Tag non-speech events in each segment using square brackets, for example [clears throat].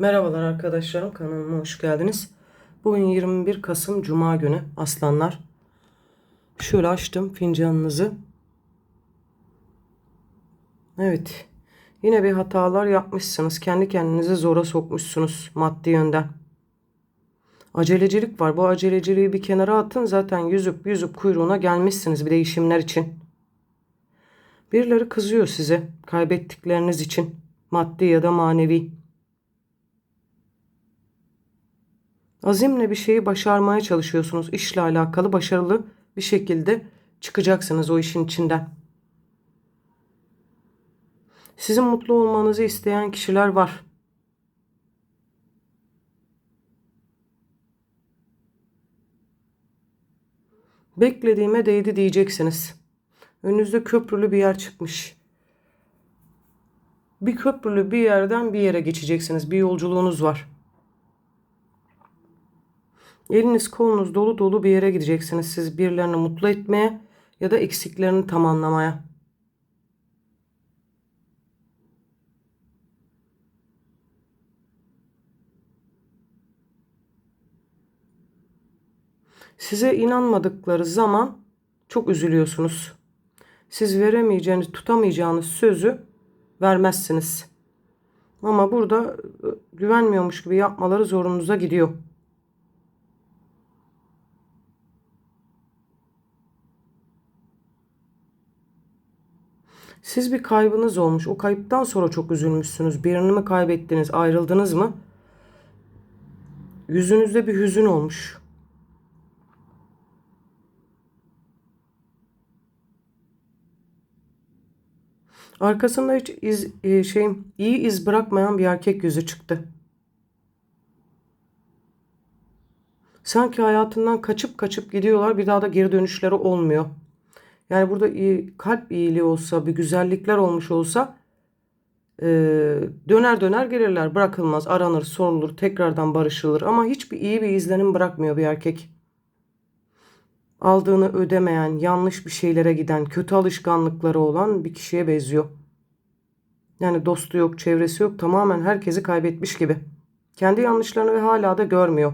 Merhabalar arkadaşlarım kanalıma hoş geldiniz. Bugün 21 Kasım Cuma günü aslanlar. Şöyle açtım fincanınızı. Evet. Yine bir hatalar yapmışsınız. Kendi kendinizi zora sokmuşsunuz maddi yönden. Acelecilik var. Bu aceleciliği bir kenara atın. Zaten yüzüp yüzüp kuyruğuna gelmişsiniz bir değişimler için. Birileri kızıyor size kaybettikleriniz için. Maddi ya da manevi. Azimle bir şeyi başarmaya çalışıyorsunuz. İşle alakalı başarılı bir şekilde çıkacaksınız o işin içinden. Sizin mutlu olmanızı isteyen kişiler var. Beklediğime değdi diyeceksiniz. Önünüzde köprülü bir yer çıkmış. Bir köprülü bir yerden bir yere geçeceksiniz. Bir yolculuğunuz var. Eliniz kolunuz dolu dolu bir yere gideceksiniz. Siz birilerini mutlu etmeye ya da eksiklerini tamamlamaya. Size inanmadıkları zaman çok üzülüyorsunuz. Siz veremeyeceğiniz, tutamayacağınız sözü vermezsiniz. Ama burada e, güvenmiyormuş gibi yapmaları zorunuza gidiyor. Siz bir kaybınız olmuş. O kayıptan sonra çok üzülmüşsünüz. Birini mi kaybettiniz, ayrıldınız mı? Yüzünüzde bir hüzün olmuş. Arkasında hiç iz, e, şey, iyi iz bırakmayan bir erkek yüzü çıktı. Sanki hayatından kaçıp kaçıp gidiyorlar. Bir daha da geri dönüşleri olmuyor. Yani burada iyi, kalp iyiliği olsa, bir güzellikler olmuş olsa e, döner döner gelirler. Bırakılmaz, aranır, sorulur, tekrardan barışılır. Ama hiçbir iyi bir izlenim bırakmıyor bir erkek. Aldığını ödemeyen, yanlış bir şeylere giden, kötü alışkanlıkları olan bir kişiye benziyor. Yani dostu yok, çevresi yok. Tamamen herkesi kaybetmiş gibi. Kendi yanlışlarını ve hala da görmüyor.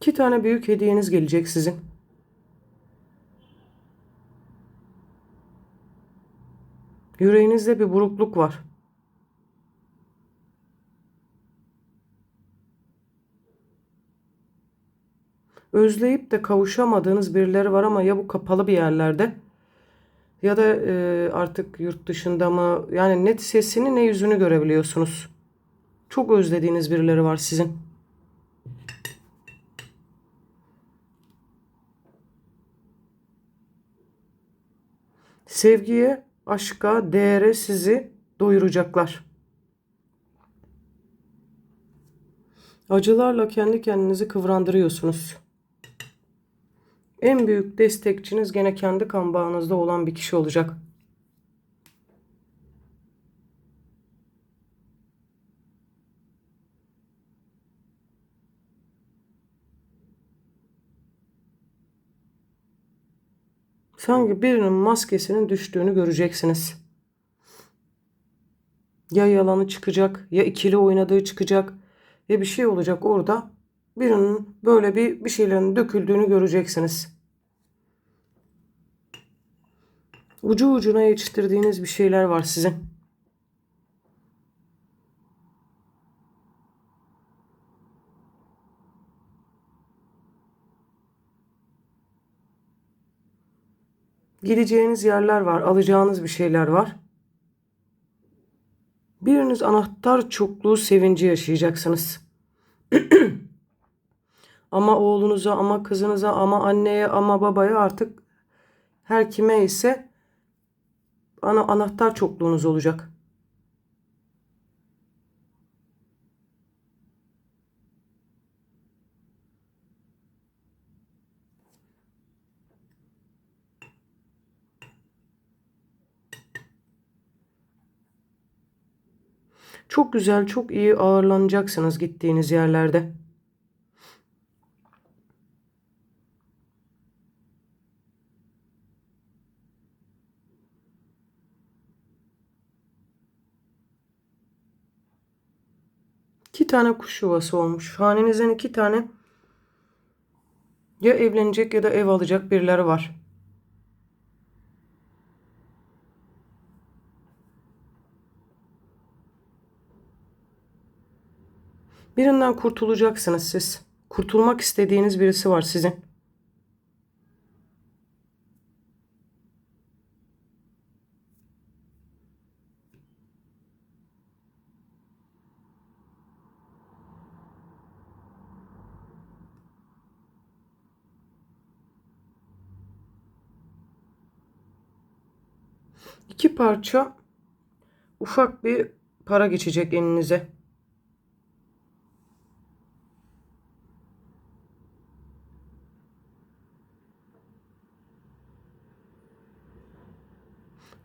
İki tane büyük hediyeniz gelecek sizin. Yüreğinizde bir burukluk var. Özleyip de kavuşamadığınız birileri var ama ya bu kapalı bir yerlerde ya da e, artık yurt dışında mı yani net sesini ne yüzünü görebiliyorsunuz. Çok özlediğiniz birileri var sizin. Sevgiye, aşka, değere sizi doyuracaklar. Acılarla kendi kendinizi kıvrandırıyorsunuz. En büyük destekçiniz gene kendi kan bağınızda olan bir kişi olacak. Sanki birinin maskesinin düştüğünü göreceksiniz. Ya yalanı çıkacak, ya ikili oynadığı çıkacak, ya bir şey olacak orada. Birinin böyle bir bir şeylerin döküldüğünü göreceksiniz. Ucu ucuna yetiştirdiğiniz bir şeyler var sizin. Gideceğiniz yerler var, alacağınız bir şeyler var. Biriniz anahtar çokluğu sevinci yaşayacaksınız. [clears throat] ama oğlunuza, ama kızınıza, ama anneye, ama babaya artık her kime ise ana anahtar çokluğunuz olacak. Çok güzel, çok iyi ağırlanacaksınız gittiğiniz yerlerde. İki tane kuş yuvası olmuş. Hanenizden iki tane ya evlenecek ya da ev alacak birileri var. Birinden kurtulacaksınız siz. Kurtulmak istediğiniz birisi var sizin. İki parça ufak bir para geçecek elinize.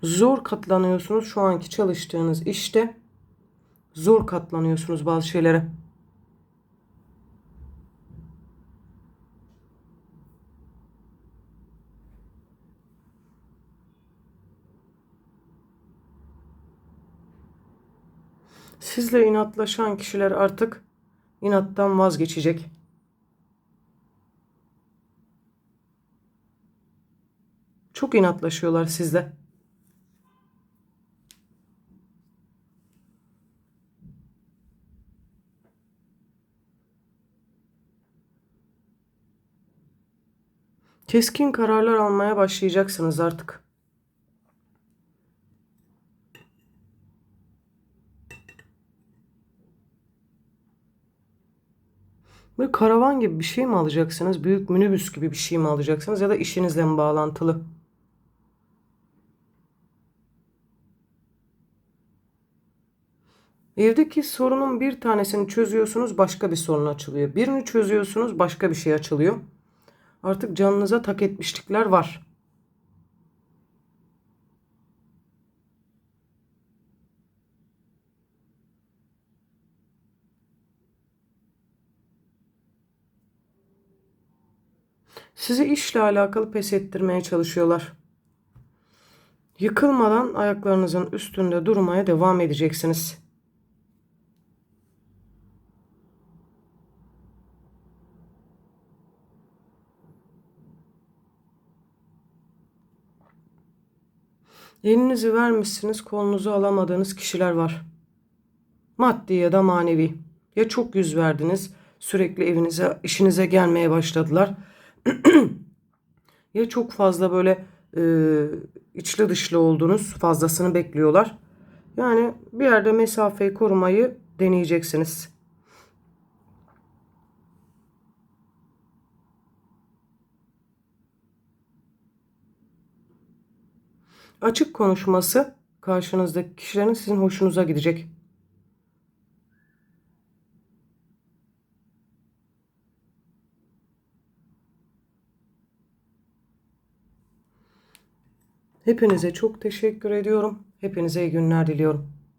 Zor katlanıyorsunuz şu anki çalıştığınız işte. Zor katlanıyorsunuz bazı şeylere. Sizle inatlaşan kişiler artık inattan vazgeçecek. Çok inatlaşıyorlar sizle. Keskin kararlar almaya başlayacaksınız artık. Böyle karavan gibi bir şey mi alacaksınız? Büyük minibüs gibi bir şey mi alacaksınız? Ya da işinizle mi bağlantılı? Evdeki sorunun bir tanesini çözüyorsunuz, başka bir sorun açılıyor. Birini çözüyorsunuz, başka bir şey açılıyor. Artık canınıza tak etmişlikler var. Sizi işle alakalı pes ettirmeye çalışıyorlar. Yıkılmadan ayaklarınızın üstünde durmaya devam edeceksiniz. Elinizi vermişsiniz, kolunuzu alamadığınız kişiler var. Maddi ya da manevi. Ya çok yüz verdiniz, sürekli evinize, işinize gelmeye başladılar. [clears throat] ya çok fazla böyle e, içli dışlı oldunuz, fazlasını bekliyorlar. Yani bir yerde mesafeyi korumayı deneyeceksiniz. Açık konuşması karşınızdaki kişilerin sizin hoşunuza gidecek. Hepinize çok teşekkür ediyorum. Hepinize iyi günler diliyorum.